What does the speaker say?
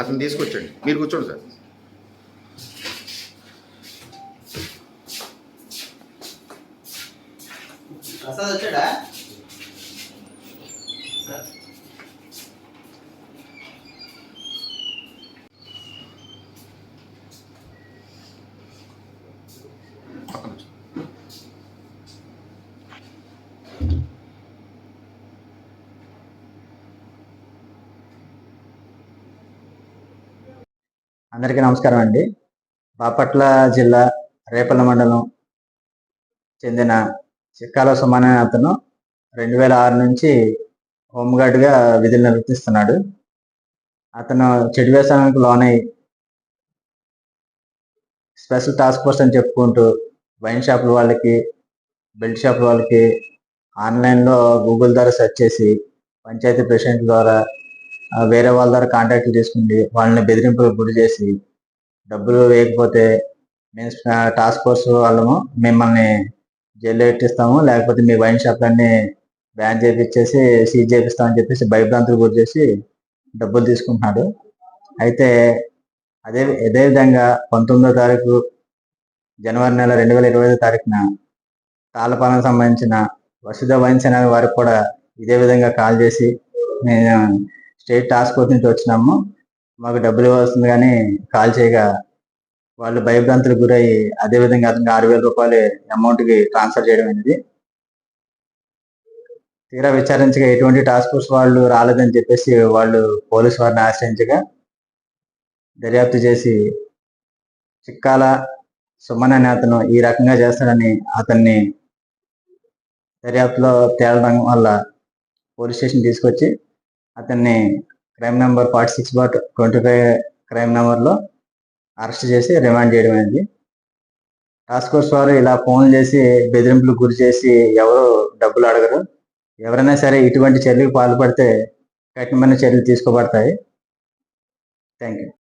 అతను తీసుకొచ్చండి. మీరు కూర్చోండి సార్. ప్రసాద్ వచ్చాడా? అందరికీ నమస్కారం అండి. బాపట్ల జిల్లా రేపల్ల మండలం చెందిన చిక్కాల సుమన్ అనే అతను రెండు వేల ఆరు నుంచి హోంగార్డ్గా విధులు నిర్వర్తిస్తున్నాడు అతను చెడు వ్యసనానికి లోనై స్పెషల్ టాస్క్ ఫోర్స్ అని చెప్పుకుంటూ వైన్ షాపుల వాళ్ళకి బెల్ట్ షాపుల వాళ్ళకి ఆన్లైన్లో గూగుల్ ద్వారా సెర్చ్ చేసి పంచాయతీ ప్రెసిడెంట్ ద్వారా వేరే వాళ్ళ ద్వారా కాంటాక్ట్లు చేసుకుని వాళ్ళని బెదిరింపులకు గురి చేసి డబ్బులు వేయకపోతే మేము టాస్క్ ఫోర్స్ వాళ్ళము మిమ్మల్ని జైల్లో పెట్టిస్తాము. లేకపోతే మీ వైన్ షాప్లన్నీ బ్యాన్ చేపించేసి సీజ్ చేపిస్తామని చెప్పేసి భయభ్రాంతులు గురి చేసి డబ్బులు తీసుకుంటున్నాడు అయితే అదే అదే విధంగా పంతొమ్మిదో తారీఖు జనవరి నెల రెండు వేల ఇరవై ఐదో తారీఖున తాళపాలకు సంబంధించిన వసుధ వైన్స్ అనే వారికి కూడా ఇదే విధంగా కాల్ చేసి నేను స్టేట్ టాస్క్ ఫోర్స్ నుంచి వచ్చినాము మాకు డబ్బులు ఇవ్వాల్సింది కానీ కాల్ చేయగా వాళ్ళు భయభ్రాంతులకు గురయ్యి అదే విధంగా అతనికి ఆరు వేల రూపాయలు అమౌంట్కి ట్రాన్స్ఫర్ చేయడం అనేది తీరా విచారించగా ఎటువంటి టాస్క్ ఫోర్స్ వాళ్ళు రాలేదని చెప్పేసి వాళ్ళు పోలీసు వారిని ఆశ్రయించగా దర్యాప్తు చేసి చిక్కాల సుమన్ అనే అతను ఈ రకంగా చేస్తాడని అతన్ని దర్యాప్తులో తేలడం వల్ల పోలీస్ స్టేషన్ తీసుకొచ్చి అతన్ని crime number forty six bat twenty five crime నెంబర్లో అరెస్ట్ చేసి రిమాండ్ చేయడం అయింది. టాస్క్ ఫోర్స్ వారు ఇలా ఫోన్ చేసి బెదిరింపులకు గురి చేసి ఎవరు డబ్బులు అడగరు. ఎవరైనా సరే ఇటువంటి చర్యలకు పాల్పడితే కఠినమైన చర్యలు తీసుకోబడతాయి. Thank you